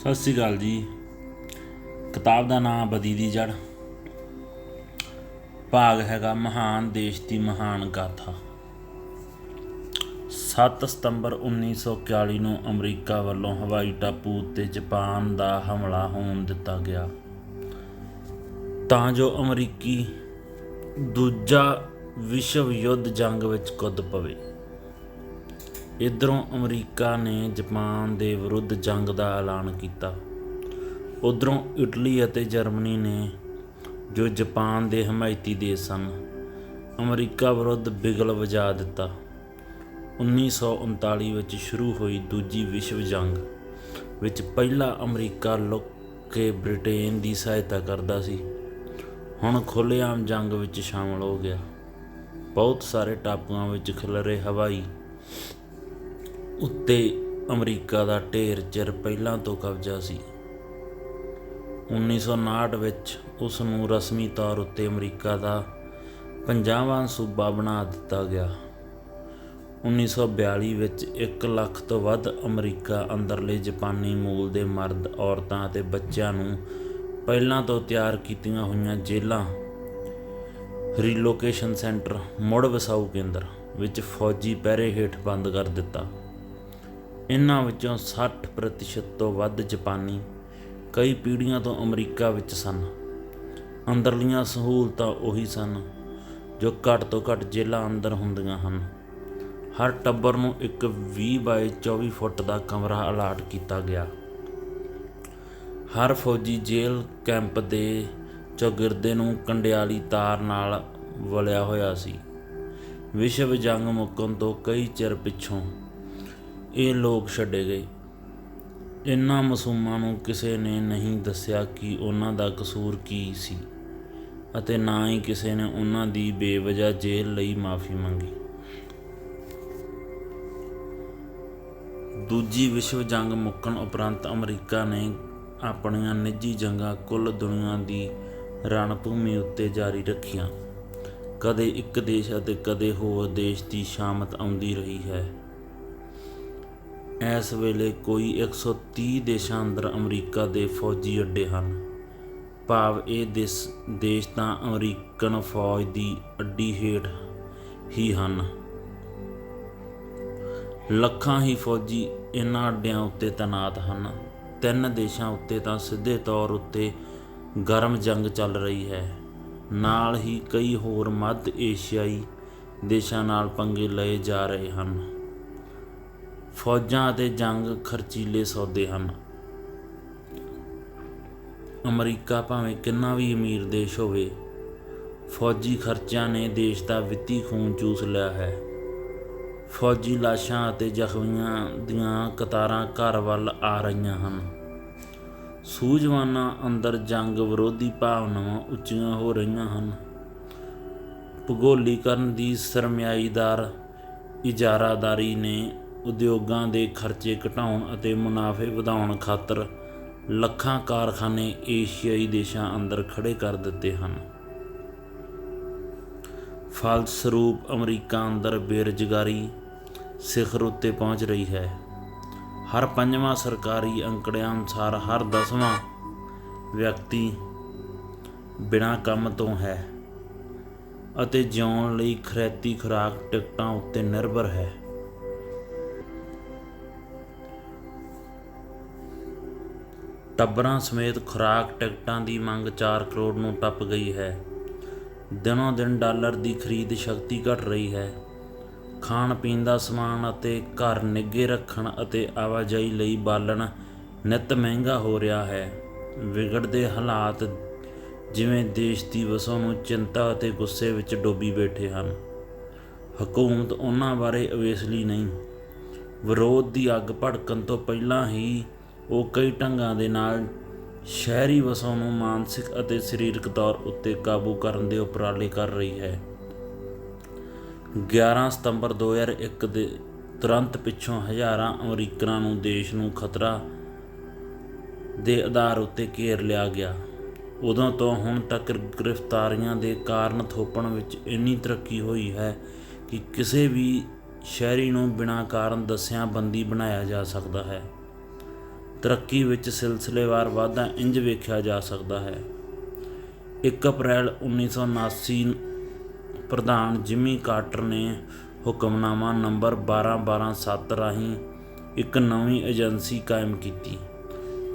ਸਤਿ ਸ੍ਰੀ ਅਕਾਲ ਜੀ। ਕਿਤਾਬ ਦਾ ਨਾਮ ਬਦੀ ਦੀ ਜੜ ਭਾਗ ਹੈਗਾ ਮਹਾਨ ਦੇਸ਼ ਦੀ ਮਹਾਨ ਗਾਥਾ। 7 ਸਤੰਬਰ 1941 ਨੂੰ ਅਮਰੀਕਾ ਵੱਲੋਂ ਹਵਾਈ ਟਾਪੂ 'ਤੇ ਜਾਪਾਨ ਦਾ ਹਮਲਾ ਹੋਣ ਦਿੱਤਾ ਗਿਆ। ਤਾਂ ਜੋ ਅਮਰੀਕੀ ਦੂਜਾ ਵਿਸ਼ਵ ਯੁੱਧ ਜੰਗ ਵਿੱਚ ਕੁੱਦ ਪਵੇ। ਇਧਰੋਂ ਅਮਰੀਕਾ ਨੇ ਜਾਪਾਨ ਦੇ ਵਿਰੁੱਧ ਜੰਗ ਦਾ ਐਲਾਨ ਕੀਤਾ। ਉਧਰੋਂ ਇਟਲੀ ਅਤੇ ਜਰਮਨੀ ਨੇ, ਜੋ ਜਾਪਾਨ ਦੇ ਹਮਾਇਤੀ ਦੇਸ਼ ਸਨ, ਅਮਰੀਕਾ ਵਿਰੁੱਧ ਬਿਗਲ ਵਜਾ ਦਿੱਤਾ। 1939 ਵਿੱਚ ਸ਼ੁਰੂ ਹੋਈ ਦੂਜੀ ਵਿਸ਼ਵ ਜੰਗ, ਵਿੱਚ ਪਹਿਲਾ ਅਮਰੀਕਾ ਲੁੱਕ ਕੇ ਬ੍ਰਿਟੇਨ ਦੀ ਸਹਾਇਤਾ ਕਰਦਾ ਸੀ। ਹੁਣ ਖੁੱਲ੍ਹੇਆਮ ਜੰਗ ਵਿੱਚ ਸ਼ਾਮਲ ਹੋ ਗਿਆ। ਬਹੁਤ ਸਾਰੇ ਟਾਪੂਆਂ ਵਿੱਚ ਖਿਲਰੇ ਹਵਾਈ ਉੱਤੇ ਅਮਰੀਕਾ ਦਾ ਢੇਰ ਚਿਰ ਪਹਿਲਾਂ ਤੋਂ ਕਬਜ਼ਾ ਸੀ। 1959 ਵਿੱਚ ਉਸ ਨੂੰ ਰਸਮੀ ਤੌਰ ਉੱਤੇ ਅਮਰੀਕਾ ਦਾ 50ਵਾਂ ਸੂਬਾ ਬਣਾ ਦਿੱਤਾ ਗਿਆ। 1942 ਵਿੱਚ 1 ਲੱਖ ਤੋਂ ਵੱਧ ਅਮਰੀਕਾ ਅੰਦਰਲੇ ਜਾਪਾਨੀ ਮੂਲ ਦੇ ਮਰਦ, ਔਰਤਾਂ ਅਤੇ ਬੱਚਿਆਂ ਨੂੰ ਪਹਿਲਾਂ ਤੋਂ ਤਿਆਰ ਕੀਤੀਆਂ ਹੋਈਆਂ ਜੇਲ੍ਹਾਂ, ਰੀਲੋਕੇਸ਼ਨ ਸੈਂਟਰ, ਮੁੜ ਵਸਾਊ ਕੇਂਦਰ ਵਿੱਚ ਫੌਜੀ ਪਹਿਰੇ ਹੇਠ ਬੰਦ ਕਰ ਦਿੱਤਾ। ਇਨ੍ਹਾਂ ਵਿੱਚੋਂ 60% ਤੋਂ ਵੱਧ ਜਾਪਾਨੀ ਕਈ ਪੀੜ੍ਹੀਆਂ ਤੋਂ ਅਮਰੀਕਾ ਵਿੱਚ ਸਨ। ਅੰਦਰਲੀਆਂ ਸਹੂਲਤਾਂ ਉਹੀ ਸਨ ਜੋ ਘੱਟ ਤੋਂ ਘੱਟ ਜੇਲ੍ਹਾਂ ਅੰਦਰ ਹੁੰਦੀਆਂ ਹਨ। ਹਰ ਟੱਬਰ ਨੂੰ ਇੱਕ 20 ਬਾਈ 24 ਫੁੱਟ ਦਾ ਕਮਰਾ ਅਲਾਟ ਕੀਤਾ ਗਿਆ। ਹਰ ਫੌਜੀ ਜੇਲ੍ਹ ਕੈਂਪ ਦੇ ਚੌਗਿਰਦੇ ਨੂੰ ਕੰਡਿਆਲੀ ਤਾਰ ਨਾਲ ਵਲਿਆ ਹੋਇਆ ਸੀ। ਵਿਸ਼ਵ ਜੰਗ ਮੁੱਕਣ ਤੋਂ ਕਈ ਚਿਰ ਪਿੱਛੋਂ ਇਹ ਲੋਕ ਛੱਡੇ ਗਏ। ਇਨ੍ਹਾਂ ਮਾਸੂਮਾਂ ਨੂੰ ਕਿਸੇ ਨੇ ਨਹੀਂ ਦੱਸਿਆ ਕਿ ਉਹਨਾਂ ਦਾ ਕਸੂਰ ਕੀ ਸੀ ਅਤੇ ਨਾ ਹੀ ਕਿਸੇ ਨੇ ਉਹਨਾਂ ਦੀ ਬੇਵਜ੍ਹਾ ਜੇਲ੍ਹ ਲਈ ਮਾਫੀ ਮੰਗੀ। ਦੂਜੀ ਵਿਸ਼ਵ ਜੰਗ ਮੁੱਕਣ ਉਪਰੰਤ ਅਮਰੀਕਾ ਨੇ ਆਪਣੀਆਂ ਨਿੱਜੀ ਜੰਗਾਂ ਕੁੱਲ ਦੁਨੀਆ ਦੀ ਰਣਭੂਮੀ ਉੱਤੇ ਜਾਰੀ ਰੱਖੀਆਂ। ਕਦੇ ਇੱਕ ਦੇਸ਼ ਅਤੇ ਕਦੇ ਹੋਰ ਦੇਸ਼ ਦੀ ਸ਼ਾਮਤ ਆਉਂਦੀ ਰਹੀ ਹੈ। ਇਸ ਵੇਲੇ ਕੋਈ 130 ਦੇਸ਼ਾਂ ਅੰਦਰ ਅਮਰੀਕਾ ਦੇ ਫੌਜੀ ਅੱਡੇ ਹਨ। ਭਾਵ ਇਹ ਦੇਸ਼ ਦੇਸ਼ ਤਾਂ ਅਮਰੀਕਨ ਫੌਜ ਦੀ ਅੱਡੀ ਹੇਠ ਹੀ ਹਨ। ਲੱਖਾਂ ਹੀ ਫੌਜੀ ਇਹਨਾਂ ਅੱਡਿਆਂ ਉੱਤੇ ਤੈਨਾਤ ਹਨ। ਤਿੰਨ ਦੇਸ਼ਾਂ ਉੱਤੇ ਤਾਂ ਸਿੱਧੇ ਤੌਰ ਉੱਤੇ ਗਰਮ ਜੰਗ ਚੱਲ ਰਹੀ ਹੈ। ਨਾਲ ਹੀ ਕਈ ਹੋਰ ਮੱਧ ਏਸ਼ੀਆਈ ਦੇਸ਼ਾਂ ਨਾਲ ਪੰਗੇ ਲਏ ਜਾ ਰਹੇ ਹਨ। ਫੌਜਾਂ ਅਤੇ ਜੰਗ ਖਰਚੀਲੇ ਸੌਦੇ ਹਨ। ਅਮਰੀਕਾ ਭਾਵੇਂ ਕਿੰਨਾ ਵੀ ਅਮੀਰ ਦੇਸ਼ ਹੋਵੇ, ਫੌਜੀ ਖਰਚਿਆਂ ਨੇ ਦੇਸ਼ ਦਾ ਵਿੱਤੀ ਖੂਨ ਚੂਸ ਲਿਆ ਹੈ। ਫੌਜੀ ਲਾਸ਼ਾਂ ਅਤੇ ਜ਼ਖਮੀਆਂ ਦੀਆਂ ਕਤਾਰਾਂ ਘਰ ਵੱਲ ਆ ਰਹੀਆਂ ਹਨ। ਸੂਝਵਾਨਾਂ ਅੰਦਰ ਜੰਗ ਵਿਰੋਧੀ ਭਾਵਨਾਵਾਂ ਉੱਚੀਆਂ ਹੋ ਰਹੀਆਂ ਹਨ। ਭੂਗੋਲੀਕਰਨ ਦੀ ਸਰਮਾਇਦਾਰ ਇਜਾਰਾਦਾਰੀ ਨੇ ਉਦਯੋਗਾਂ ਦੇ ਖਰਚੇ ਘਟਾਉਣ ਅਤੇ ਮੁਨਾਫੇ ਵਧਾਉਣ ਖਾਤਰ ਲੱਖਾਂ ਕਾਰਖਾਨੇ ਏਸ਼ੀਆਈ ਦੇਸ਼ਾਂ ਅੰਦਰ ਖੜੇ ਕਰ ਦਿੱਤੇ ਹਨ। ਫਲਸਰੂਪ ਅਮਰੀਕਾ ਅੰਦਰ ਬੇਰੁਜ਼ਗਾਰੀ ਸਿਖਰ ਉੱਤੇ ਪਹੁੰਚ ਰਹੀ ਹੈ। ਹਰ ਪੰਜਵਾਂ ਸਰਕਾਰੀ ਅੰਕੜਿਆਂ ਅਨੁਸਾਰ ਹਰ ਦਸਵਾਂ ਵਿਅਕਤੀ ਬਿਨਾਂ ਕੰਮ ਤੋਂ ਹੈ ਅਤੇ ਜਿਉਣ ਲਈ ਖਰੈਤੀ ਖੁਰਾਕ ਟਿਕਟਾਂ ਉੱਤੇ ਨਿਰਭਰ ਹੈ। ਟੱਬਰਾਂ ਸਮੇਤ ਖੁਰਾਕ ਟਿਕਟਾਂ ਦੀ ਮੰਗ 4 ਕਰੋੜ ਨੂੰ ਟੱਪ ਗਈ ਹੈ। ਦਿਨੋਂ ਦਿਨ ਡਾਲਰ ਦੀ ਖਰੀਦ ਸ਼ਕਤੀ ਘਟ ਰਹੀ ਹੈ। ਖਾਣ ਪੀਣ ਦਾ ਸਮਾਨ ਅਤੇ ਘਰ ਨਿੱਘੇ ਰੱਖਣ ਅਤੇ ਆਵਾਜਾਈ ਲਈ ਬਾਲਣ ਨਿਤ ਮਹਿੰਗਾ ਹੋ ਰਿਹਾ ਹੈ। ਵਿਗੜਦੇ ਹਾਲਾਤ ਜਿਵੇਂ ਦੇਸ਼ ਦੀ ਵਸੋਂ ਨੂੰ ਚਿੰਤਾ ਅਤੇ ਗੁੱਸੇ ਵਿੱਚ ਡੋਬੀ ਬੈਠੇ ਹਨ। ਹਕੂਮਤ ਉਹਨਾਂ ਬਾਰੇ ਅਵੇਸਲੀ ਨਹੀਂ। ਵਿਰੋਧ ਦੀ ਅੱਗ ਭੜਕਣ ਤੋਂ ਪਹਿਲਾਂ ਹੀ ਉਹ ਕਈ ਢੰਗਾਂ ਦੇ ਨਾਲ ਸ਼ਹਿਰੀ ਵਸੋਂ ਨੂੰ ਮਾਨਸਿਕ ਅਤੇ ਸਰੀਰਕ ਤੌਰ ਉੱਤੇ ਕਾਬੂ ਕਰਨ ਦੇ ਉਪਰਾਲੇ ਕਰ ਰਹੀ ਹੈ। 11 ਸਤੰਬਰ 2001 ਦੇ ਤੁਰੰਤ ਪਿੱਛੋਂ ਹਜ਼ਾਰਾਂ ਅਮਰੀਕਨਾਂ ਨੂੰ ਦੇਸ਼ ਨੂੰ ਖਤਰਾ ਦੇ ਆਧਾਰ ਉੱਤੇ ਘੇਰ ਲਿਆ ਗਿਆ। ਉਦੋਂ ਤੋਂ ਹੁਣ ਤੱਕ ਗ੍ਰਿਫਤਾਰੀਆਂ ਦੇ ਕਾਰਨ ਥੋਪਣ ਵਿੱਚ ਇੰਨੀ ਤਰੱਕੀ ਹੋਈ ਹੈ ਕਿ ਕਿਸੇ ਵੀ ਸ਼ਹਿਰੀ ਨੂੰ ਬਿਨਾਂ ਕਾਰਨ ਦੱਸਿਆਂ ਬੰਦੀ ਬਣਾਇਆ ਜਾ ਸਕਦਾ ਹੈ। ਤਰੱਕੀ ਵਿੱਚ ਸਿਲਸਿਲੇਵਾਰ ਵਾਧਾ ਇੰਜ ਵੇਖਿਆ ਜਾ ਸਕਦਾ ਹੈ। 1 ਅਪ੍ਰੈਲ 1979 ਪ੍ਰਧਾਨ ਜਿਮੀ ਕਾਰਟਰ ਨੇ ਹੁਕਮਨਾਮਾ ਨੰਬਰ 12127 ਰਾਹੀਂ ਇੱਕ ਨਵੀਂ ਏਜੰਸੀ ਕਾਇਮ ਕੀਤੀ,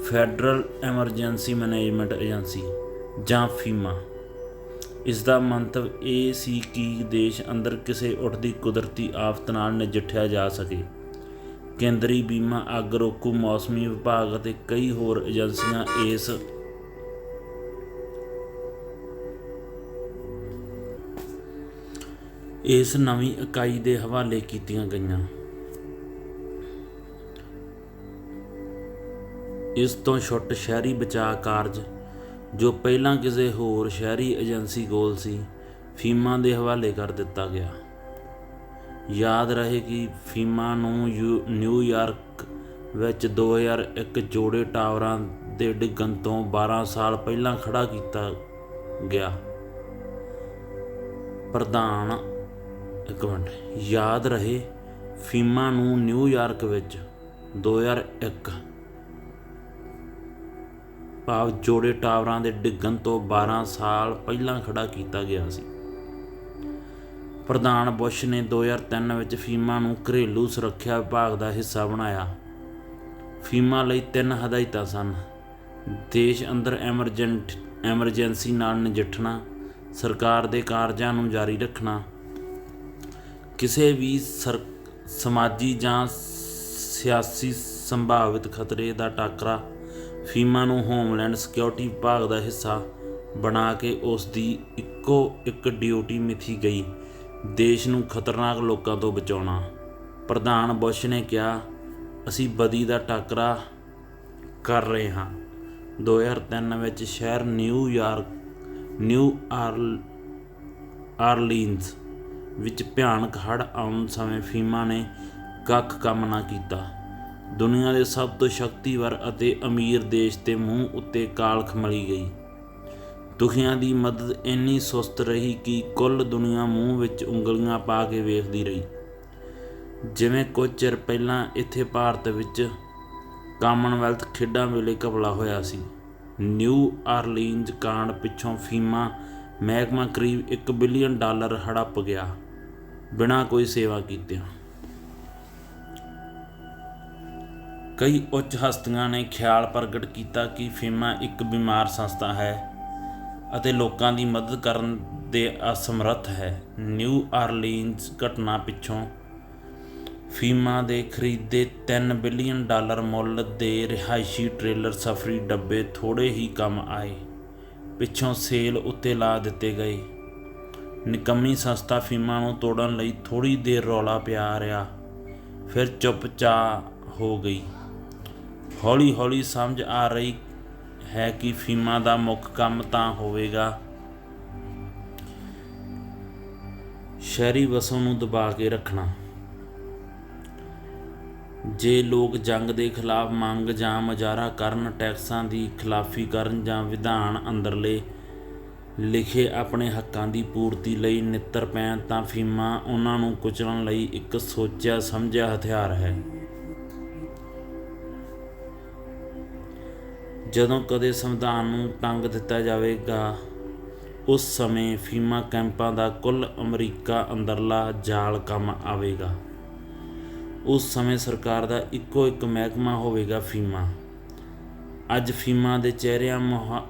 ਫੈਡਰਲ ਐਮਰਜੈਂਸੀ ਮੈਨੇਜਮੈਂਟ ਏਜੰਸੀ, ਜਾਂ ਫੀਮਾ। ਇਸ ਦਾ ਮੰਤਵ ਇਹ ਸੀ ਕਿ ਦੇਸ਼ ਅੰਦਰ ਕਿਸੇ ਉੱਠਦੀ ਕੁਦਰਤੀ ਆਫਤ ਨਾਲ ਨਜਿੱਠਿਆ ਜਾ ਸਕੇ। ਕੇਂਦਰੀ ਬੀਮਾ, ਅੱਗ ਰੋਕੂ, ਮੌਸਮੀ ਵਿਭਾਗ ਅਤੇ ਕਈ ਹੋਰ ਏਜੰਸੀਆਂ ਇਸ ਇਸ ਨਵੀਂ ਇਕਾਈ ਦੇ ਹਵਾਲੇ ਕੀਤੀਆਂ ਗਈਆਂ। ਇਸ ਤੋਂ ਛੁੱਟ ਸ਼ਹਿਰੀ ਬਚਾਅ ਕਾਰਜ, ਜੋ ਪਹਿਲਾਂ ਕਿਸੇ ਹੋਰ ਸ਼ਹਿਰੀ ਏਜੰਸੀ ਕੋਲ ਸੀ, ਫੀਮਾ ਦੇ ਹਵਾਲੇ ਕਰ ਦਿੱਤਾ ਗਿਆ। ਯਾਦ ਰਹੇ ਕਿ ਫੀਮਾ ਨੂੰ ਯੂ- ਨਿਊਯਾਰਕ ਵਿੱਚ 2001 ਜੋੜੇ ਟਾਵਰਾਂ ਦੇ ਡਿੱਗਣ ਤੋਂ 12 ਸਾਲ ਪਹਿਲਾਂ ਖੜਾ ਕੀਤਾ ਗਿਆ। ਪ੍ਰਧਾਨ, ਇੱਕ ਮਿੰਟ, ਯਾਦ ਰਹੇ ਫੀਮਾ ਨੂੰ ਨਿਊਯਾਰਕ ਵਿੱਚ 2001 ਭਾਵ ਜੋੜੇ ਟਾਵਰਾਂ ਦੇ ਡਿੱਗਣ ਤੋਂ 12 ਸਾਲ ਪਹਿਲਾਂ ਖੜਾ ਕੀਤਾ ਗਿਆ ਸੀ। ਪ੍ਰਧਾਨ ਬੁਸ਼ ਨੇ 2003 ਵਿੱਚ ਫੀਮਾ ਨੂੰ ਘਰੇਲੂ ਸੁਰੱਖਿਆ ਵਿਭਾਗ ਦਾ ਹਿੱਸਾ ਬਣਾਇਆ। ਫੀਮਾ ਲਈ ਤਿੰਨ ਹਦਾਇਤਾਂ ਸਨ। ਦੇਸ਼ ਅੰਦਰ ਐਮਰਜੈਂਟ, ਐਮਰਜੈਂਸੀ ਨਾਲ ਨਜਿੱਠਣਾ, ਸਰਕਾਰ ਦੇ ਕਾਰਜਾਂ ਨੂੰ ਜਾਰੀ ਰੱਖਣਾ। ਕਿਸੇ ਵੀ ਸਰ, ਸਮਾਜੀ ਜਾਂ ਸਿਆਸੀ ਸੰਭਾਵਿਤ ਖਤਰੇ ਦਾ ਟਾਕਰਾ ਫੀਮਾ ਨੂੰ ਹੋਮਲੈਂਡ ਸਿਕਿਉਰਿਟੀ ਵਿਭਾਗ ਦਾ ਹਿੱਸਾ ਬਣਾ ਕੇ ਉਸ ਦੀ ਇੱਕੋ ਇੱਕ ਡਿਊਟੀ ਮਿਥੀ ਗਈ। ਦੇਸ਼ ਨੂੰ ਖਤਰਨਾਕ ਲੋਕਾਂ ਤੋਂ ਬਚਾਉਣਾ। ਪ੍ਰਧਾਨ ਬੁਸ਼ ਨੇ ਕਿਹਾ, ਅਸੀਂ ਬਦੀ ਦਾ ਟਾਕਰਾ ਕਰ ਰਹੇ ਹਾਂ। 2003 ਵਿੱਚ ਸ਼ਹਿਰ ਨਿਊਯਾਰਕ ਨਿਊ ਆਰਲ ਆਰਲੀਨਜ਼ ਵਿੱਚ ਭਿਆਨਕ ਹੜ੍ਹ ਆਉਣ ਸਮੇਂ ਫੀਮਾ ਨੇ ਕੱਖ ਕੰਮ ਨਾ ਕੀਤਾ। ਦੁਨੀਆ ਦੇ ਸਭ ਤੋਂ ਸ਼ਕਤੀਵਰ ਅਤੇ ਅਮੀਰ ਦੇਸ਼ ਦੇ ਮੂੰਹ ਉੱਤੇ ਕਾਲਖ ਮਲੀ ਗਈ। ਦੁਖੀਆਂ ਦੀ ਮਦਦ ਇੰਨੀ ਸੁਸਤ ਰਹੀ ਕਿ ਕੁੱਲ ਦੁਨੀਆ ਮੂੰਹ ਵਿੱਚ ਉਂਗਲੀਆਂ ਪਾ ਕੇ ਵੇਖਦੀ ਰਹੀ। ਜਿਵੇਂ ਕੁਝ ਚਿਰ ਪਹਿਲਾਂ ਇੱਥੇ ਭਾਰਤ ਵਿੱਚ ਕਾਮਨਵੈਲਥ ਖੇਡਾਂ ਵੇਲੇ ਘਪਲਾ ਹੋਇਆ ਸੀ। ਨਿਊ ਆਰਲੀਨਜ਼ ਕਾਂਡ ਪਿੱਛੋਂ ਫੀਮਾ ਮਹਿਕਮਾ ਕਰੀਬ 1 ਬਿਲੀਅਨ ਡਾਲਰ ਹੜੱਪ ਗਿਆ। ਬਿਨਾਂ ਕੋਈ ਸੇਵਾ ਕੀਤਿਆਂ। ਕਈ ਉੱਚ ਹਸਤੀਆਂ ਨੇ ਖਿਆਲ ਪ੍ਰਗਟ ਕੀਤਾ ਕਿ ਫੀਮਾ ਇੱਕ ਬਿਮਾਰ ਸੰਸਥਾ ਹੈ। ਅਤੇ ਲੋਕਾਂ ਦੀ ਮਦਦ ਕਰਨ ਦੇ ਅਸਮਰੱਥ ਹੈ। ਨਿਊ ਆਰਲੀਨਜ਼ ਘਟਨਾ ਪਿੱਛੋਂ ਫੀਮਾ ਦੇ ਖਰੀਦੇ 3 ਬਿਲੀਅਨ ਡਾਲਰ ਮੁੱਲ ਦੇ ਰਿਹਾਇਸ਼ੀ ਟ੍ਰੇਲਰ ਸਫਰੀ ਡੱਬੇ ਥੋੜੇ ਹੀ ਕੰਮ ਆਏ। ਪਿੱਛੋਂ ਸੇਲ ਉੱਤੇ ਲਾ ਦਿੱਤੇ ਗਏ। ਨਿਕੰਮੀ ਸੰਸਥਾ ਫੀਮਾ ਨੂੰ ਤੋੜਨ ਲਈ ਥੋੜੀ ਦੇਰ ਰੌਲਾ ਪਿਆ ਰਿਹਾ, ਫਿਰ ਚੁੱਪਚਾ ਹੋ ਗਈ। ਹੌਲੀ ਹੌਲੀ ਸਮਝ ਆ ਰਹੀ ਹੈ ਕਿ ਫੀਮਾ ਦਾ ਮੁੱਖ ਕੰਮ ਤਾਂ ਹੋਵੇਗਾ। ਸ਼ਹਿਰੀ ਵਸੋਂ ਨੂੰ ਦਬਾ ਕੇ ਰੱਖਣਾ। ਜੇ ਲੋਕ ਜੰਗ ਦੇ ਖਿਲਾਫ ਮੰਗ ਜਾਂ ਮੁਜ਼ਾਹਰਾ ਕਰਨ, ਟੈਕਸਾਂ ਦੀ ਖਿਲਾਫੀ ਕਰਨ ਜਾਂ ਵਿਧਾਨ ਅੰਦਰਲੇ ਲਿਖੇ ਆਪਣੇ ਹੱਕਾਂ ਦੀ ਪੂਰਤੀ ਲਈ ਨਿੱਤਰ ਪੈਣ, ਤਾਂ ਫੀਮਾ ਉਹਨਾਂ ਨੂੰ ਕੁਚਲਣ ਲਈ ਇੱਕ ਸੋਚਿਆ ਸਮਝਿਆ ਹਥਿਆਰ ਹੈ। ਜਦੋਂ ਕਦੇ ਸੰਵਿਧਾਨ ਨੂੰ ਟੰਗ ਦਿੱਤਾ ਜਾਵੇਗਾ, ਉਸ ਸਮੇਂ ਫੀਮਾ ਕੈਂਪਾਂ ਦਾ ਕੁੱਲ ਅਮਰੀਕਾ ਅੰਦਰਲਾ ਜਾਲ ਕੰਮ ਆਵੇਗਾ। ਉਸ ਸਮੇਂ ਸਰਕਾਰ ਦਾ ਇੱਕੋ ਇੱਕ ਮਹਿਕਮਾ ਹੋਵੇਗਾ ਫੀਮਾ। ਅੱਜ ਫੀਮਾ ਦੇ ਚਿਹਰਿਆਂ ਮੁਹਾ,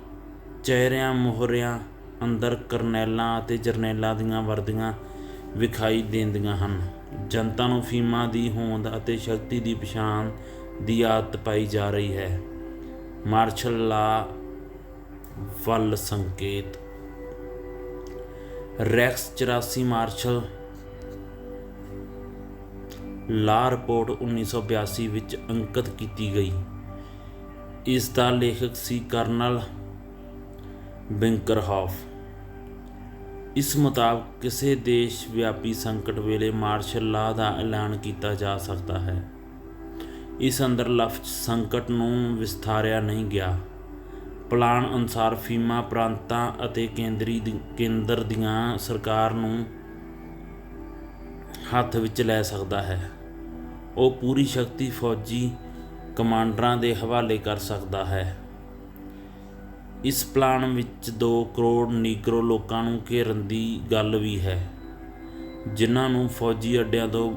ਚਿਹਰਿਆਂ ਮੋਹਰਿਆਂ ਅੰਦਰ ਕਰਨੈਲਾਂ ਅਤੇ ਜਰਨੈਲਾਂ ਦੀਆਂ ਵਰਦੀਆਂ ਵਿਖਾਈ ਦਿੰਦੀਆਂ ਹਨ। ਜਨਤਾ ਨੂੰ ਫੀਮਾ ਦੀ ਹੋਂਦ ਅਤੇ ਸ਼ਕਤੀ ਦੀ ਪਛਾਣ ਦੀ ਆਦਤ ਪਾਈ ਜਾ ਰਹੀ ਹੈ। ਮਾਰਸ਼ਲ ਲਾ ਵੱਲ ਸੰਕੇਤ। Racks 84 martial. ਲਾ ਰਿਪੋਰਟ 1982 ਵਿੱਚ ਅੰਕਿਤ ਕੀਤੀ ਗਈ। ਇਸ ਦਾ ਲੇਖਕ ਸੀ ਕਰਨਲ ਬਿੰਕਰਹਾਫ। ਇਸ ਮੁਤਾਬਕ ਕਿਸੇ ਦੇਸ਼ ਵਿਆਪੀ ਸੰਕਟ ਵੇਲੇ ਮਾਰਸ਼ਲ ਲਾ ਦਾ ਐਲਾਨ ਕੀਤਾ ਜਾ ਸਕਦਾ ਹੈ। ਇਸ ਅੰਦਰ ਲਫ਼ਜ਼ ਸੰਕਟ ਨੂੰ ਵਿਸਥਾਰਿਆ ਨਹੀਂ ਗਿਆ। ਪਲਾਨ ਅਨੁਸਾਰ ਫੀਮਾ ਪ੍ਰਾਂਤਾਂ ਅਤੇ ਕੇਂਦਰੀ ਕੇਂਦਰ ਦੀਆਂ ਸਰਕਾਰ ਨੂੰ ਹੱਥ ਵਿੱਚ ਲੈ ਸਕਦਾ ਹੈ। ਉਹ ਪੂਰੀ ਸ਼ਕਤੀ ਫੌਜੀ ਕਮਾਂਡਰਾਂ ਦੇ ਹਵਾਲੇ ਕਰ ਸਕਦਾ ਹੈ। ਇਸ ਪਲਾਨ ਵਿੱਚ 2 ਕਰੋੜ ਨੀਗਰੋ ਲੋਕਾਂ ਨੂੰ ਘੇਰਨ ਦੀ ਗੱਲ ਵੀ ਹੈ, ਜਿਨ੍ਹਾਂ ਨੂੰ ਫੌਜੀ ਅੱਡਿਆਂ ਤੋਂ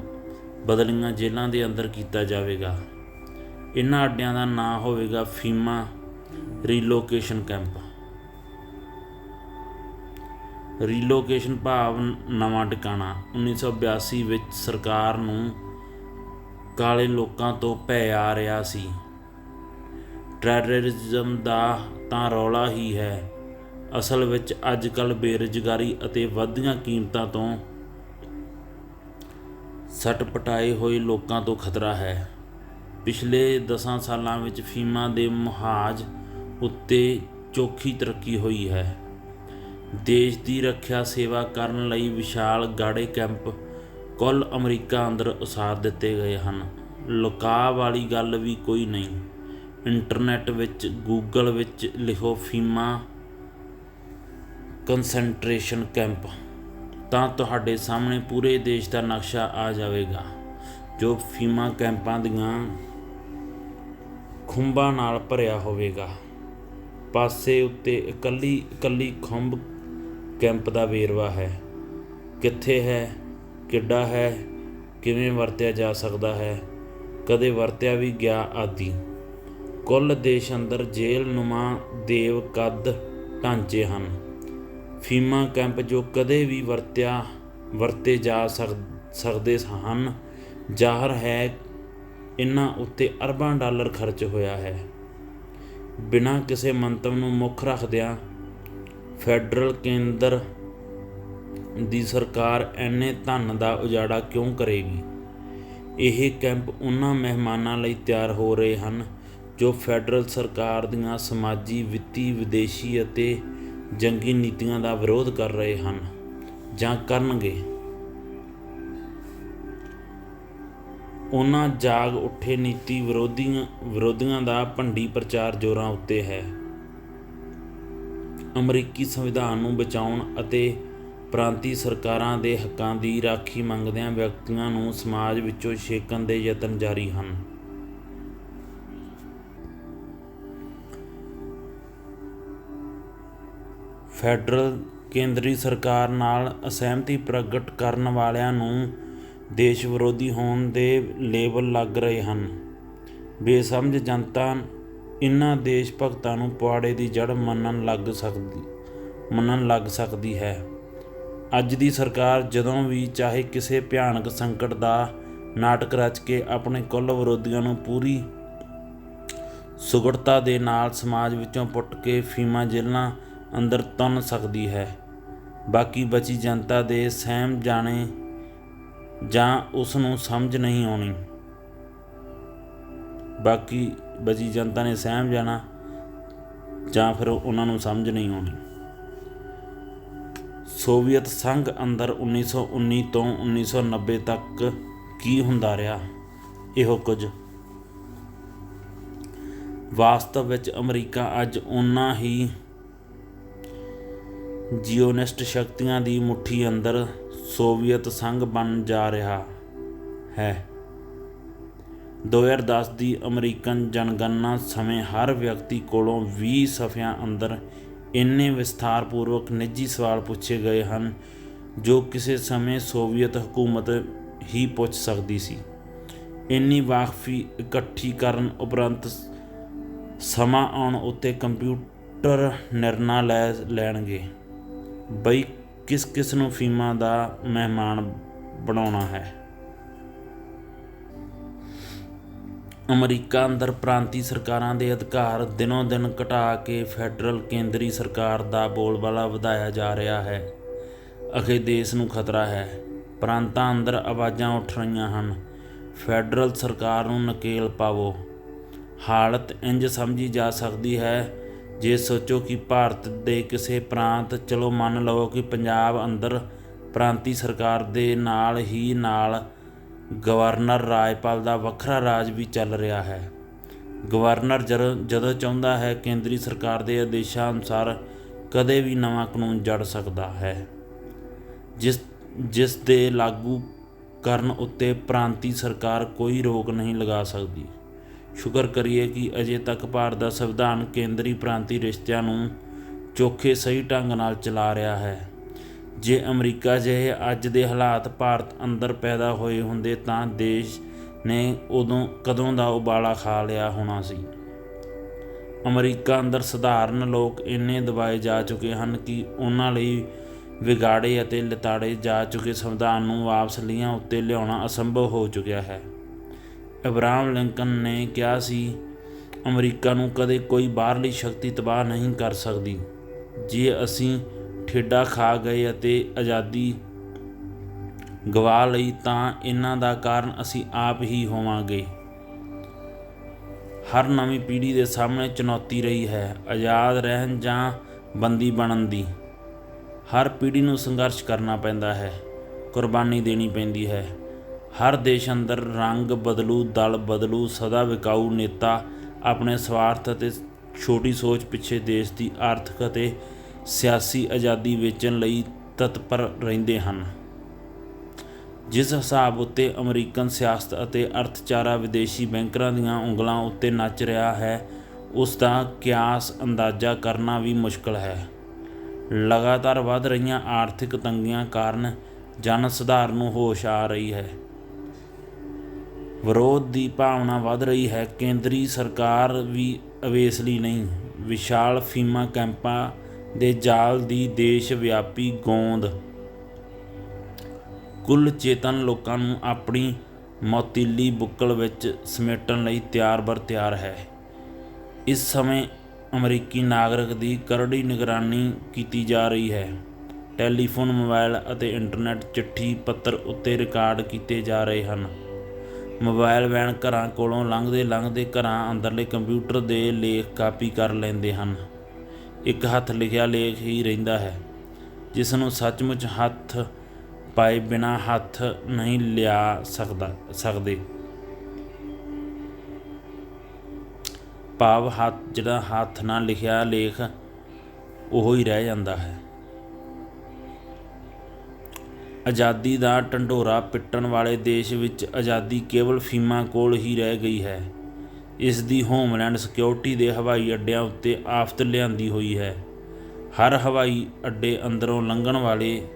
ਬਦਲੀਆਂ ਜੇਲ੍ਹਾਂ ਦੇ ਅੰਦਰ ਕੀਤਾ ਜਾਵੇਗਾ। ਇਹਨਾਂ ਅੱਡਿਆਂ ਦਾ ਨਾਂ ਹੋਵੇਗਾ ਫੀਮਾ ਰੀਲੋਕੇਸ਼ਨ ਕੈਂਪ। ਰੀਲੋਕੇਸ਼ਨ ਭਾਵ ਨਵਾਂ ਟਿਕਾਣਾ। 1982 ਵਿੱਚ ਸਰਕਾਰ ਨੂੰ ਕਾਲੇ ਲੋਕਾਂ ਤੋਂ ਭੈ ਆ ਰਿਹਾ ਸੀ। ਟੈਰਰਿਜ਼ਮ ਦਾ ਤਾਂ ਰੌਲਾ ਹੀ ਹੈ। ਅਸਲ ਵਿੱਚ ਅੱਜ ਕੱਲ ਬੇਰੁਜ਼ਗਾਰੀ ਅਤੇ ਵਧਦੀਆਂ ਕੀਮਤਾਂ ਤੋਂ ਸੱਟ ਪਟਾਏ ਹੋਏ ਲੋਕਾਂ ਤੋਂ ਖਤਰਾ ਹੈ। ਪਿਛਲੇ 10 ਸਾਲਾਂ ਵਿੱਚ ਫੀਮਾ ਦੇ ਮੁਹਾਜ ਉੱਤੇ ਚੋਖੀ ਤਰੱਕੀ ਹੋਈ ਹੈ। ਦੇਸ਼ ਦੀ ਰੱਖਿਆ ਸੇਵਾ ਕਰਨ ਲਈ ਵਿਸ਼ਾਲ ਗਾੜੇ ਕੈਂਪ ਕੁੱਲ ਅਮਰੀਕਾ ਅੰਦਰ ਉਸਾਰ ਦਿੱਤੇ ਗਏ ਹਨ। ਲੁਕਾ ਵਾਲੀ ਗੱਲ ਵੀ ਕੋਈ ਨਹੀਂ। ਇੰਟਰਨੈਟ ਵਿੱਚ, ਗੂਗਲ ਵਿੱਚ ਲਿਖੋ ਫੀਮਾ ਕਨਸੈਂਟਰੇਸ਼ਨ ਕੈਂਪ। ਤਾਂ ਤੁਹਾਡੇ ਸਾਹਮਣੇ ਪੂਰੇ ਦੇਸ਼ ਦਾ ਨਕਸ਼ਾ ਆ ਜਾਵੇਗਾ। ਜੋ ਫੀਮਾ ਕੈਂਪਾਂ ਦੀਆਂ ਖੁੰਬਾਂ ਨਾਲ ਭਰਿਆ ਹੋਵੇਗਾ। ਪਾਸੇ ਉੱਤੇ ਇਕੱਲੀ ਇਕੱਲੀ ਖੁੰਬ ਕੈਂਪ ਦਾ ਵੇਰਵਾ ਹੈ। ਕਿੱਥੇ ਹੈ, ਕਿੱਡਾ ਹੈ, ਕਿਵੇਂ ਵਰਤਿਆ ਜਾ ਸਕਦਾ ਹੈ, ਕਦੇ ਵਰਤਿਆ ਵੀ ਗਿਆ ਆਦਿ। ਕੁੱਲ ਦੇਸ਼ ਅੰਦਰ ਜੇਲ੍ਹ ਨੁਮਾ ਦੇਵ ਕੱਦ ਢਾਂਚੇ ਹਨ। ਫੀਮਾ ਕੈਂਪ ਜੋ ਕਦੇ ਵੀ ਵਰਤਿਆ, ਵਰਤੇ ਜਾ ਸਕ- ਸਕਦੇ ਹਨ। ਜ਼ਾਹਰ ਹੈ ਇਹਨਾਂ ਉੱਤੇ ਅਰਬਾਂ ਡਾਲਰ ਖਰਚ ਹੋਇਆ ਹੈ। ਬਿਨਾਂ ਕਿਸੇ ਮੰਤਵ ਨੂੰ ਮੁੱਖ ਰੱਖਦਿਆਂ ਫੈਡਰਲ ਕੇਂਦਰ ਦੀ ਸਰਕਾਰ ਐਨੇ ਧਨ ਦਾ ਉਜਾੜਾ ਕਿਉਂ ਕਰੇਗੀ? ਇਹ ਕੈਂਪ ਉਹਨਾਂ ਮਹਿਮਾਨਾਂ ਲਈ ਤਿਆਰ ਹੋ ਰਹੇ ਹਨ ਜੋ ਫੈਡਰਲ ਸਰਕਾਰ ਦੀਆਂ ਸਮਾਜੀ, ਵਿੱਤੀ, ਵਿਦੇਸ਼ੀ ਅਤੇ ਜੰਗੀ ਨੀਤੀਆਂ ਦਾ ਵਿਰੋਧ ਕਰ ਰਹੇ ਹਨ ਜਾਂ ਕਰਨਗੇ। ਉਹਨਾਂ ਜਾਗ ਉੱਠੇ ਨੀਤੀ ਵਿਰੋਧੀਆਂ ਵਿਰੋਧੀਆਂ ਦਾ ਭੰਡੀ ਪ੍ਰਚਾਰ ਜ਼ੋਰਾਂ ਉੱਤੇ ਹੈ। ਅਮਰੀਕੀ ਸੰਵਿਧਾਨ ਨੂੰ ਬਚਾਉਣ ਅਤੇ ਪ੍ਰਾਂਤੀ ਸਰਕਾਰਾਂ ਦੇ ਹੱਕਾਂ ਦੀ ਰਾਖੀ ਮੰਗਦਿਆਂ ਵਿਅਕਤੀਆਂ ਨੂੰ ਸਮਾਜ ਵਿੱਚੋਂ ਛੇਕਣ ਦੇ ਯਤਨ ਜਾਰੀ ਹਨ। ਫੈਡਰਲ ਕੇਂਦਰੀ ਸਰਕਾਰ ਨਾਲ ਅਸਹਿਮਤੀ ਪ੍ਰਗਟ ਕਰਨ ਵਾਲਿਆਂ ਨੂੰ ਦੇਸ਼ ਵਿਰੋਧੀ ਹੋਣ ਦੇ ਲੇਬਲ ਲੱਗ ਰਹੇ ਹਨ। ਬੇਸਮਝ ਜਨਤਾ ਇਨ੍ਹਾਂ ਦੇਸ਼ ਭਗਤਾਂ ਨੂੰ ਪੁਆੜੇ ਦੀ ਜੜ ਮੰਨਣ ਲੱਗ ਸਕਦੀ, ਮੰਨਣ ਲੱਗ ਸਕਦੀ ਹੈ। ਅੱਜ ਦੀ ਸਰਕਾਰ ਜਦੋਂ ਵੀ ਚਾਹੇ ਕਿਸੇ ਭਿਆਨਕ ਸੰਕਟ ਦਾ ਨਾਟਕ ਰਚ ਕੇ ਆਪਣੇ ਕੁੱਲ ਵਿਰੋਧੀਆਂ ਨੂੰ ਪੂਰੀ ਸੁਗੜਤਾ ਦੇ ਨਾਲ ਸਮਾਜ ਵਿੱਚੋਂ ਪੁੱਟ ਕੇ ਫੀਮਾ ਜੇਲ੍ਹਾਂ ਅੰਦਰ ਤੁੰਨ ਸਕਦੀ ਹੈ। ਬਾਕੀ ਬਚੀ ਜਨਤਾ ਦੇ ਸਹਿਮ ਜਾਣੇ ਜਾਂ ਉਸ ਨੂੰ ਸਮਝ ਨਹੀਂ ਆਉਣੀ। ਬਾਕੀ ਬਚੀ ਜਨਤਾ ਨੇ ਸਹਿਮ ਜਾਣਾ ਜਾਂ ਫਿਰ ਉਹਨਾਂ ਨੂੰ ਸਮਝ ਨਹੀਂ ਆਉਣੀ। ਸੋਵੀਅਤ ਸੰਘ ਅੰਦਰ 1919 ਤੋਂ 1990 ਤੱਕ ਕੀ ਹੁੰਦਾ ਰਿਹਾ? ਇਹੋ ਕੁਝ। ਵਾਸਤਵ ਵਿੱਚ ਅਮਰੀਕਾ ਅੱਜ ਉਨਾ ਹੀ ਜਿਓਨਿਸਟ ਸ਼ਕਤੀਆਂ ਦੀ ਮੁਠੀ ਅੰਦਰ ਸੋਵੀਅਤ ਸੰਘ ਬਣ ਜਾ ਰਿਹਾ ਹੈ। 2010 ਦੀ ਅਮਰੀਕਨ ਜਨਗਣਨਾ ਸਮੇਂ ਹਰ ਵਿਅਕਤੀ ਕੋਲੋਂ 20 ਸਫ਼ਿਆਂ ਅੰਦਰ ਇੰਨੇ ਵਿਸਥਾਰਪੂਰਵਕ ਨਿੱਜੀ ਸਵਾਲ ਪੁੱਛੇ ਗਏ ਹਨ, ਜੋ ਕਿਸੇ ਸਮੇਂ ਸੋਵੀਅਤ ਹਕੂਮਤ ਹੀ ਪੁੱਛ ਸਕਦੀ ਸੀ। ਇੰਨੀ ਵਾਕਫੀ ਇਕੱਠੀ ਕਰਨ ਉਪਰੰਤ ਸਮਾਂ ਆਉਣ ਉੱਤੇ ਕੰਪਿਊਟਰ ਨਿਰਣਾ ਲੈ ਲੈਣਗੇ। ਬਈ ਕਿਸ ਕਿਸ ਨੂੰ ਫੀਮਾ ਦਾ ਮਹਿਮਾਨ ਬਣਾਉਣਾ ਹੈ? ਅਮਰੀਕਾ ਅੰਦਰ ਪ੍ਰਾਂਤੀ ਸਰਕਾਰਾਂ ਦੇ ਅਧਿਕਾਰ ਦਿਨੋਂ ਦਿਨ ਘਟਾ ਕੇ ਫੈਡਰਲ ਕੇਂਦਰੀ ਸਰਕਾਰ ਦਾ ਬੋਲਬਾਲਾ ਵਧਾਇਆ ਜਾ ਰਿਹਾ ਹੈ। ਅਖੇ ਦੇਸ਼ ਨੂੰ ਖਤਰਾ ਹੈ। ਪ੍ਰਾਂਤਾਂ ਅੰਦਰ ਆਵਾਜ਼ਾਂ ਉੱਠ ਰਹੀਆਂ ਹਨ। ਫੈਡਰਲ ਸਰਕਾਰ ਨੂੰ ਨਕੇਲ ਪਾਵੋ। ਹਾਲਤ ਇੰਜ ਸਮਝੀ ਜਾ ਸਕਦੀ ਹੈ ਜੇ ਸੋਚੋ ਕਿ ਭਾਰਤ ਦੇ ਕਿਸੇ ਪ੍ਰਾਂਤ, ਚਲੋ ਮੰਨ ਲਓ ਕਿ ਪੰਜਾਬ ਅੰਦਰ ਪ੍ਰਾਂਤੀ ਸਰਕਾਰ ਦੇ ਨਾਲ ਹੀ ਨਾਲ ਗਵਰਨਰ ਰਾਜਪਾਲ ਦਾ ਵੱਖਰਾ ਰਾਜ ਵੀ ਚੱਲ ਰਿਹਾ ਹੈ। ਗਵਰਨਰ ਜਦੋਂ ਜਦੋਂ ਚਾਹੁੰਦਾ ਹੈ ਕੇਂਦਰੀ ਸਰਕਾਰ ਦੇ ਆਦੇਸ਼ਾਂ ਅਨੁਸਾਰ ਕਦੇ ਵੀ ਨਵਾਂ ਕਾਨੂੰਨ ਜੜ ਸਕਦਾ ਹੈ। ਜਿਸ ਜਿਸ ਦੇ ਲਾਗੂ ਕਰਨ ਉੱਤੇ ਪ੍ਰਾਂਤੀ ਸਰਕਾਰ ਕੋਈ ਰੋਕ ਨਹੀਂ ਲਗਾ ਸਕਦੀ। ਸ਼ੁਕਰ ਕਰੀਏ ਕਿ ਅਜੇ ਤੱਕ ਭਾਰਤ ਦਾ ਸੰਵਿਧਾਨ ਕੇਂਦਰੀ ਪ੍ਰਾਂਤੀ ਰਿਸ਼ਤਿਆਂ ਨੂੰ ਚੋਖੇ ਸਹੀ ਢੰਗ ਨਾਲ ਚਲਾ ਰਿਹਾ ਹੈ। ਜੇ ਅਮਰੀਕਾ ਜਿਹੇ ਅੱਜ ਦੇ ਹਾਲਾਤ ਭਾਰਤ ਅੰਦਰ ਪੈਦਾ ਹੋਏ ਹੁੰਦੇ ਤਾਂ ਦੇਸ਼ ਨੇ ਉਦੋਂ ਕਦੋਂ ਦਾ ਉਬਾਲਾ ਖਾ ਲਿਆ ਹੋਣਾ ਸੀ? ਅਮਰੀਕਾ ਅੰਦਰ ਸਧਾਰਨ ਲੋਕ ਇੰਨੇ ਦਬਾਏ ਜਾ ਚੁੱਕੇ ਹਨ ਕਿ ਉਹਨਾਂ ਲਈ ਵਿਗਾੜੇ ਅਤੇ ਲਤਾੜੇ ਜਾ ਚੁੱਕੇ ਸੰਵਿਧਾਨ ਨੂੰ ਵਾਪਸ ਲੀਹਾਂ ਉੱਤੇ ਲਿਆਉਣਾ ਅਸੰਭਵ ਹੋ ਚੁੱਕਿਆ ਹੈ। ਅਬਰਾਹਮ ਲਿੰਕਨ ਨੇ ਕਿਹਾ ਸੀ, ਅਮਰੀਕਾ ਨੂੰ ਕਦੇ ਕੋਈ ਬਾਹਰਲੀ ਸ਼ਕਤੀ ਤਬਾਹ ਨਹੀਂ ਕਰ ਸਕਦੀ। ਜੇ ਅਸੀਂ ਠੇਡਾ ਖਾ ਗਏ ਅਤੇ ਆਜ਼ਾਦੀ ਗਵਾ ਲਈ ਤਾਂ ਇਹਨਾਂ ਦਾ ਕਾਰਨ ਅਸੀਂ ਆਪ ਹੀ ਹੋਵਾਂਗੇ। ਹਰ ਨਵੀਂ ਪੀੜ੍ਹੀ ਦੇ ਸਾਹਮਣੇ ਚੁਣੌਤੀ ਰਹੀ ਹੈ, ਆਜ਼ਾਦ ਰਹਿਣ ਜਾਂ ਬੰਦੀ ਬਣਨ ਦੀ। ਹਰ ਪੀੜ੍ਹੀ ਨੂੰ ਸੰਘਰਸ਼ ਕਰਨਾ ਪੈਂਦਾ ਹੈ, ਕੁਰਬਾਨੀ ਦੇਣੀ ਪੈਂਦੀ ਹੈ। ਹਰ ਦੇਸ਼ ਅੰਦਰ ਰੰਗ ਬਦਲੂ, ਦਲ ਬਦਲੂ, ਸਦਾ ਵਿਕਾਊ ਨੇਤਾ ਆਪਣੇ ਸਵਾਰਥ ਅਤੇ ਛੋਟੀ ਸੋਚ ਪਿੱਛੇ ਦੇਸ਼ ਦੀ ਆਰਥਿਕ ਅਤੇ ਸਿਆਸੀ ਆਜ਼ਾਦੀ ਵੇਚਣ ਲਈ ਤਤਪਰ ਰਹਿੰਦੇ ਹਨ। ਜਿਸ ਹਿਸਾਬ ਉੱਤੇ ਅਮਰੀਕਨ ਸਿਆਸਤ ਅਤੇ ਅਰਥਚਾਰਾ ਵਿਦੇਸ਼ੀ ਬੈਂਕਰਾਂ ਦੀਆਂ ਉਂਗਲਾਂ ਉੱਤੇ ਨੱਚ ਰਿਹਾ ਹੈ, ਉਸ ਦਾ ਕਿਆਸ ਅੰਦਾਜ਼ਾ ਕਰਨਾ ਵੀ ਮੁਸ਼ਕਲ ਹੈ। ਲਗਾਤਾਰ ਵੱਧ ਰਹੀਆਂ ਆਰਥਿਕ ਤੰਗੀਆਂ ਕਾਰਨ ਜਨ ਸੁਧਾਰ ਨੂੰ ਹੋਸ਼ ਆ ਰਹੀ ਹੈ। ਵਿਰੋਧ ਦੀ ਭਾਵਨਾ ਵੱਧ ਰਹੀ ਹੈ। ਕੇਂਦਰੀ ਸਰਕਾਰ ਵੀ ਅਵੇਸਲੀ ਨਹੀਂ। ਵਿਸ਼ਾਲ ਫੀਮਾ ਕੈਂਪਾਂ ਦੇ ਜਾਲ ਦੀ ਦੇਸ਼ ਵਿਆਪੀ ਗੋਂਦ। ਕੁੱਲ ਚੇਤਨ ਲੋਕਾਂ ਨੂੰ ਆਪਣੀ ਮੌਤੀਲੀ ਬੁੱਕਲ ਵਿੱਚ ਸਮੇਟਣ ਲਈ ਤਿਆਰ ਬਰ ਤਿਆਰ ਹੈ। ਇਸ ਸਮੇਂ ਅਮਰੀਕੀ ਨਾਗਰਿਕ ਦੀ ਕਰੜੀ ਨਿਗਰਾਨੀ ਕੀਤੀ ਜਾ ਰਹੀ ਹੈ। ਟੈਲੀਫੋਨ, ਮੋਬਾਈਲ ਅਤੇ ਇੰਟਰਨੈਟ ਚਿੱਠੀ ਪੱਤਰ ਉੱਤੇ ਰਿਕਾਰਡ ਕੀਤੇ ਜਾ ਰਹੇ ਹਨ। ਮੋਬਾਇਲ ਵੈਨ ਘਰਾਂ ਕੋਲੋਂ ਲੰਘਦੇ ਲੰਘਦੇ ਘਰਾਂ ਅੰਦਰਲੇ ਕੰਪਿਊਟਰ ਦੇ ਲੇਖ ਕਾਪੀ ਕਰ ਲੈਂਦੇ ਹਨ। ਇੱਕ ਹੱਥ ਲਿਖਿਆ ਲੇਖ ਹੀ ਰਹਿੰਦਾ ਹੈ, ਜਿਸ ਨੂੰ ਸੱਚਮੁੱਚ ਹੱਥ ਪਾਏ ਬਿਨਾ ਹੱਥ ਨਹੀਂ ਲਿਆ ਸਕਦਾ, ਸਕਦੇ। ਭਾਵ ਹੱਥ ਜਿਹੜਾ ਹੱਥ ਨਾਲ ਲਿਖਿਆ ਲੇਖ, ਉਹ ਹੀ ਰਹਿ ਜਾਂਦਾ ਹੈ। ਆਜ਼ਾਦੀ ਦਾ ਢੰਡੋਰਾ ਪਿੱਟਣ ਵਾਲੇ ਦੇਸ਼ ਵਿੱਚ ਆਜ਼ਾਦੀ ਕੇਵਲ ਫੀਮਾ ਕੋਲ ਹੀ ਰਹਿ ਗਈ ਹੈ। ਇਸ ਦੀ ਹੋਮਲੈਂਡ ਸਿਕਿਉਰਿਟੀ ਦੇ ਹਵਾਈ ਅੱਡਿਆਂ ਉੱਤੇ ਆਫਤ ਲਿਆਂਦੀ ਹੋਈ ਹੈ। ਹਰ ਹਵਾਈ ਅੱਡੇ ਅੰਦਰੋਂ ਲੰਘਣ ਵਾਲੇ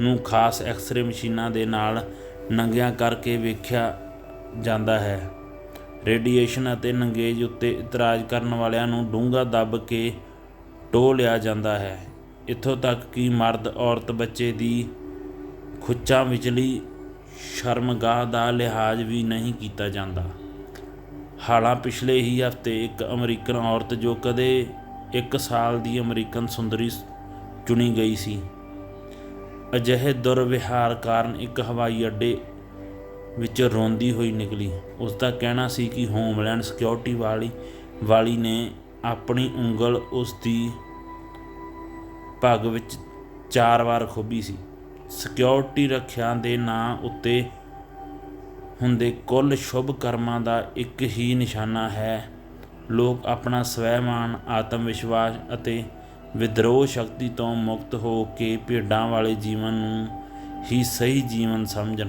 ਨੂੰ ਖਾਸ ਐਕਸ-ਰੇ ਮਸ਼ੀਨਾਂ ਦੇ ਨਾਲ ਨੰਗਿਆਂ ਕਰਕੇ ਵੇਖਿਆ ਜਾਂਦਾ ਹੈ। ਰੇਡੀਏਸ਼ਨ ਅਤੇ ਨੰਗੇਜ ਉੱਤੇ ਇਤਰਾਜ਼ ਕਰਨ ਵਾਲਿਆਂ ਨੂੰ ਡੂੰਘਾ ਦੱਬ ਕੇ ਟੋਹ ਲਿਆ ਜਾਂਦਾ ਹੈ। ਇੱਥੋਂ ਤੱਕ ਕਿ ਮਰਦ, ਔਰਤ, ਬੱਚੇ ਦੀ ਖੁੱਚਾਂ ਵਿਚਲੀ ਸ਼ਰਮਗਾਹ ਦਾ ਲਿਹਾਜ਼ ਵੀ ਨਹੀਂ ਕੀਤਾ ਜਾਂਦਾ। ਹਾਲਾਂ ਪਿਛਲੇ ਹੀ ਹਫ਼ਤੇ ਇੱਕ ਅਮਰੀਕਨ ਔਰਤ ਜੋ ਕਦੇ 1 ਸਾਲ ਦੀ ਅਮਰੀਕਨ ਸੁੰਦਰੀ ਚੁਣੀ ਗਈ ਸੀ। ਅਜਿਹੇ ਦੁਰਵਿਹਾਰ ਕਾਰਨ ਇੱਕ ਹਵਾਈ ਅੱਡੇ ਵਿੱਚ ਰੋਂਦੀ ਹੋਈ ਨਿਕਲੀ। ਉਸ ਦਾ ਕਹਿਣਾ ਸੀ ਕਿ ਹੋਮਲੈਂਡ ਸਿਕਿਉਰਿਟੀ ਵਾਲੀ ਵਾਲੀ ਨੇ ਆਪਣੀ ਉਂਗਲ ਉਸ ਦੀ ਪੱਗ ਵਿੱਚ ਚਾਰ ਵਾਰ ਖੋਬੀ ਸੀ। ਸਿਕਿਉਰਿਟੀ ਰੱਖਿਆ ਦੇ ਨਾਂ ਉੱਤੇ ਹੁੰਦੇ ਕੁੱਲ ਸ਼ੁਭ ਕਰਮਾਂ ਦਾ ਇੱਕ ਹੀ ਨਿਸ਼ਾਨਾ ਹੈ। ਲੋਕ ਆਪਣਾ ਸਵੈਮਾਨ ਆਤਮ ਵਿਸ਼ਵਾਸ ਅਤੇ ਵਿਦਰੋਹ ਸ਼ਕਤੀ ਤੋਂ ਮੁਕਤ ਹੋ ਕੇ ਭੇਡਾਂ ਵਾਲੇ ਜੀਵਨ ਨੂੰ ਹੀ ਸਹੀ ਜੀਵਨ ਸਮਝਣ।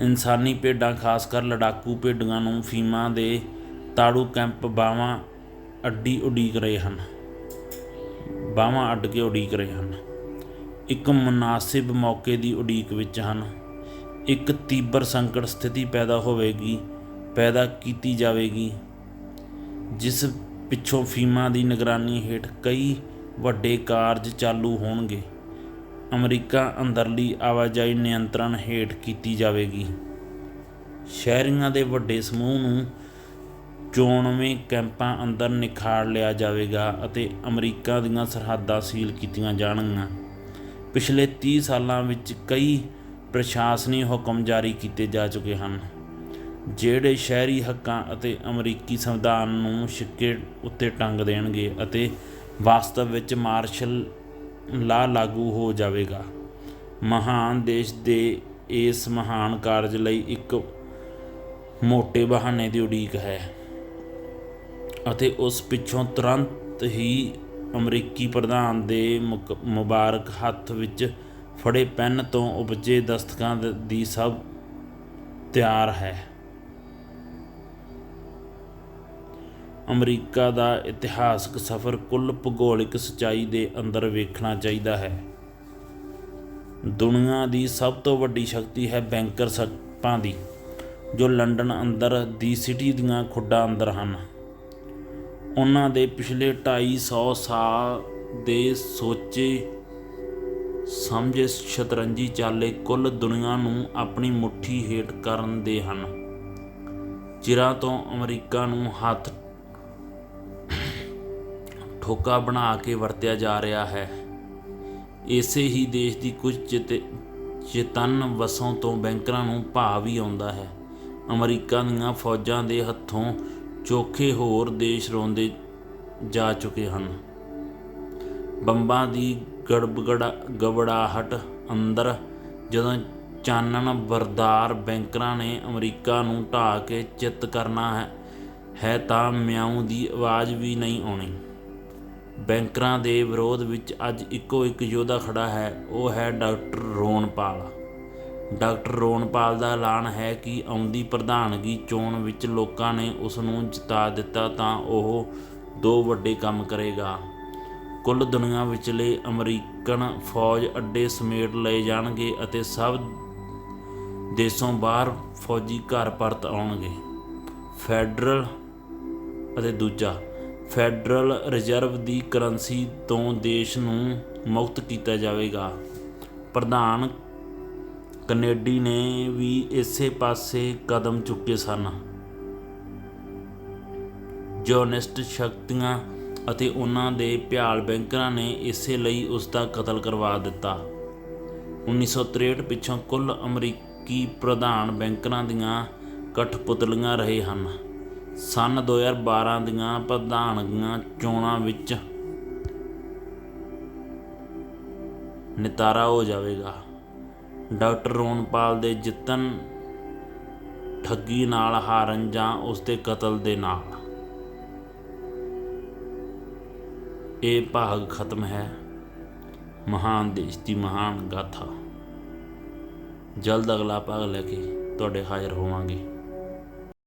ਇਨਸਾਨੀ ਭੇਡਾਂ, ਖਾਸ ਕਰ ਲੜਾਕੂ ਭੇਡਾਂ ਨੂੰ ਫੀਮਾ ਦੇ ਤਾੜੂ ਕੈਂਪ ਬਾਵਾਂ ਅੱਡੀ ਉਡੀਕ ਰਹੇ ਹਨ। ਬਾਵਾਂ ਅੱਡ ਕੇ ਉਡੀਕ ਰਹੇ ਹਨ। ਇੱਕ ਮੁਨਾਸਿਬ ਮੌਕੇ ਦੀ ਉਡੀਕ ਵਿੱਚ ਹਨ। ਇੱਕ ਤੀਬਰ ਸੰਕਟ ਸਥਿਤੀ ਪੈਦਾ ਹੋਵੇਗੀ, ਪੈਦਾ ਕੀਤੀ ਜਾਵੇਗੀ, ਜਿਸ ਪਿੱਛੋਂ ਫੀਮਾ ਦੀ ਨਿਗਰਾਨੀ ਹੇਠ ਕਈ ਵੱਡੇ ਕਾਰਜ ਚਾਲੂ ਹੋਣਗੇ। ਅਮਰੀਕਾ ਅੰਦਰਲੀ ਆਵਾਜਾਈ ਨਿਯੰਤਰਣ ਹੇਠ ਕੀਤੀ ਜਾਵੇਗੀ। ਸ਼ਹਿਰੀਆਂ ਦੇ ਵੱਡੇ ਸਮੂਹ ਨੂੰ ਚੋਣਵੇਂ ਕੈਂਪਾਂ ਅੰਦਰ ਨਿਖਾੜ ਲਿਆ ਜਾਵੇਗਾ ਅਤੇ ਅਮਰੀਕਾ ਦੀਆਂ ਸਰਹੱਦਾਂ ਸੀਲ ਕੀਤੀਆਂ ਜਾਣਗੀਆਂ। ਪਿਛਲੇ 30 ਸਾਲਾਂ ਵਿੱਚ ਕਈ ਪ੍ਰਸ਼ਾਸਨੀ ਹੁਕਮ ਜਾਰੀ ਕੀਤੇ ਜਾ ਚੁੱਕੇ ਹਨ, ਜਿਹੜੇ ਸ਼ਹਿਰੀ ਹੱਕਾਂ ਅਤੇ ਅਮਰੀਕੀ ਸੰਵਿਧਾਨ ਨੂੰ ਸਿੱਕੇ ਉੱਤੇ ਟੰਗ ਦੇਣਗੇ ਅਤੇ ਵਾਸਤਵ ਵਿੱਚ ਮਾਰਸ਼ਲ ਲਾ ਲਾਗੂ ਹੋ ਜਾਵੇਗਾ। ਮਹਾਨ ਦੇਸ਼ ਦੇ ਇਸ ਮਹਾਨ ਕਾਰਜ ਲਈ ਇੱਕ ਮੋٹے ਬਹਾਨੇ ਦੀ ਉਡੀਕ ਹੈ ਅਤੇ ਉਸ ਪਿੱਛੋਂ ਤੁਰੰਤ ਹੀ ਅਮਰੀਕੀ ਪ੍ਰਧਾਨ ਦੇ ਮੁਕ- ਮੁਬਾਰਕ ਹੱਥ ਵਿੱਚ ਫੜੇ ਪੈਨ ਤੋਂ ਉਪਜੇ ਦਸਤਕਾਂ ਦ- ਦੀ ਸਭ ਤਿਆਰ ਹੈ। ਅਮਰੀਕਾ ਦਾ ਇਤਿਹਾਸਕ ਸਫ਼ਰ ਕੁੱਲ ਭੂਗੋਲਿਕ ਸੱਚਾਈ ਦੇ ਅੰਦਰ ਵੇਖਣਾ ਚਾਹੀਦਾ ਹੈ। ਦੁਨੀਆ ਦੀ ਸਭ ਤੋਂ ਵੱਡੀ ਸ਼ਕਤੀ ਹੈ ਬੈਂਕਰ ਸੱਪਾਂ ਦੀ, ਜੋ ਲੰਡਨ ਅੰਦਰ ਦੀ ਸਿਟੀ ਦੀਆਂ ਖੁੱਡਾਂ ਅੰਦਰ ਹਨ। ਉਹਨਾਂ ਦੇ ਪਿਛਲੇ 250 ਸਾਲ ਦੇ ਸੋਚੇ ਸਮਝੇ ਸ਼ਤਰੰਜੀ ਚਾਲੇ ਕੁੱਲ ਦੁਨੀਆ ਨੂੰ ਆਪਣੀ ਮੁੱਠੀ ਹੇਠ ਕਰਨ ਦੇ ਹਨ। ਚਿਰਾਂ ਤੋਂ ਅਮਰੀਕਾ ਨੂੰ ਹੱਥ ਠੋਕਾ ਬਣਾ ਕੇ ਵਰਤਿਆ ਜਾ ਰਿਹਾ ਹੈ। ਇਸੇ ਹੀ ਦੇਸ਼ ਦੀ ਕੁਝ ਚਿਤ, ਚੇਤਨ ਵਸੋਂ ਤੋਂ ਬੈਂਕਰਾਂ ਨੂੰ ਭਾਅ ਵੀ ਆਉਂਦਾ ਹੈ। ਅਮਰੀਕਾ ਦੀਆਂ ਫੌਜਾਂ ਦੇ ਹੱਥੋਂ ਚੋਖੇ ਹੋਰ ਦੇਸ਼ ਰੋਂਦੇ ਜਾ ਚੁੱਕੇ ਹਨ। ਬੰਬਾਂ ਦੀ ਗੜਬਗੜਾ ਗਬੜਾਹਟ ਅੰਦਰ ਜਦੋਂ ਚਾਨਣ ਬਰਦਾਰ ਬੈਂਕਰਾਂ ਨੇ ਅਮਰੀਕਾ ਨੂੰ ਢਾਹ ਕੇ ਚਿੱਤ ਕਰਨਾ ਹੈ ਹੈ ਤਾਂ ਮਿਆਉਂ ਦੀ ਆਵਾਜ਼ ਵੀ ਨਹੀਂ ਆਉਣੀ। ਬੈਂਕਰਾਂ ਦੇ ਵਿਰੋਧ ਵਿੱਚ ਅੱਜ ਇੱਕੋ ਇੱਕ ਯੋਧਾ ਖੜਾ ਹੈ, ਉਹ ਹੈ ਡਾਕਟਰ ਰੋਣਪਾਲ। ਡਾਕਟਰ ਰੋਣਪਾਲ ਦਾ ਐਲਾਨ ਹੈ ਕਿ ਆਉਂਦੀ ਪ੍ਰਧਾਨਗੀ ਚੋਣ ਵਿੱਚ ਲੋਕਾਂ ਨੇ ਉਸ ਨੂੰ ਜਿਤਾ ਦਿੱਤਾ ਤਾਂ ਉਹ ਦੋ ਵੱਡੇ ਕੰਮ ਕਰੇਗਾ। ਕੁੱਲ ਦੁਨੀਆ ਵਿਚਲੇ ਅਮਰੀਕਨ ਫੌਜ ਅੱਡੇ ਸਮੇਟ ਲਏ ਜਾਣਗੇ ਅਤੇ ਸਭ ਦੇਸ਼ੋਂ ਬਾਹਰ ਫੌਜੀ ਘਰ ਪਰਤ ਆਉਣਗੇ। ਫੈਡਰਲ ਅਤੇ ਦੂਜਾ, ਫੈਡਰਲ ਰਿਜ਼ਰਵ ਦੀ ਕਰੰਸੀ ਤੋਂ ਦੇਸ਼ ਨੂੰ ਮੁਕਤ ਕੀਤਾ ਜਾਵੇਗਾ। ਪ੍ਰਧਾਨ ਕੈਨੇਡੀ ਨੇ ਵੀ ਇਸੇ ਪਾਸੇ ਕਦਮ ਚੁੱਕੇ ਸਨ। ਜੋਨਿਸਟ ਸ਼ਕਤੀਆਂ ਅਤੇ ਉਹਨਾਂ ਦੇ ਭਿਆਲ ਬੈਂਕਰਾਂ ਨੇ ਇਸੇ ਲਈ ਉਸ ਦਾ ਕਤਲ ਕਰਵਾ ਦਿੱਤਾ। 1963 ਪਿੱਛੋਂ ਕੁੱਲ ਅਮਰੀਕੀ ਪ੍ਰਧਾਨ ਬੈਂਕਰਾਂ ਦੀਆਂ ਕਠਪੁਤਲੀਆਂ ਰਹੇ ਹਨ। ਸਨ 2012 ਦੀਆਂ ਪ੍ਰਧਾਨਗੀਆਂ ਚੋਣਾਂ ਵਿੱਚ ਨਿਤਾਰਾ ਹੋ ਜਾਵੇਗਾ। ਡਾਕਟਰ ਰੋਨਪਾਲ ਦੇ ਜਿੱਤਣ, ਠੱਗੀ ਨਾਲ ਹਾਰਨ ਜਾਂ ਉਸ ਦੇ ਕਤਲ ਦੇ ਨਾਲ। ਇਹ ਭਾਗ ਖਤਮ ਹੈ। ਮਹਾਨ ਦੇਸ਼ ਦੀ ਮਹਾਨ ਗਾਥਾ। ਜਲਦ ਅਗਲਾ ਭਾਗ ਲੈ ਕੇ ਤੁਹਾਡੇ ਹਾਜ਼ਰ ਹੋਵਾਂਗੇ।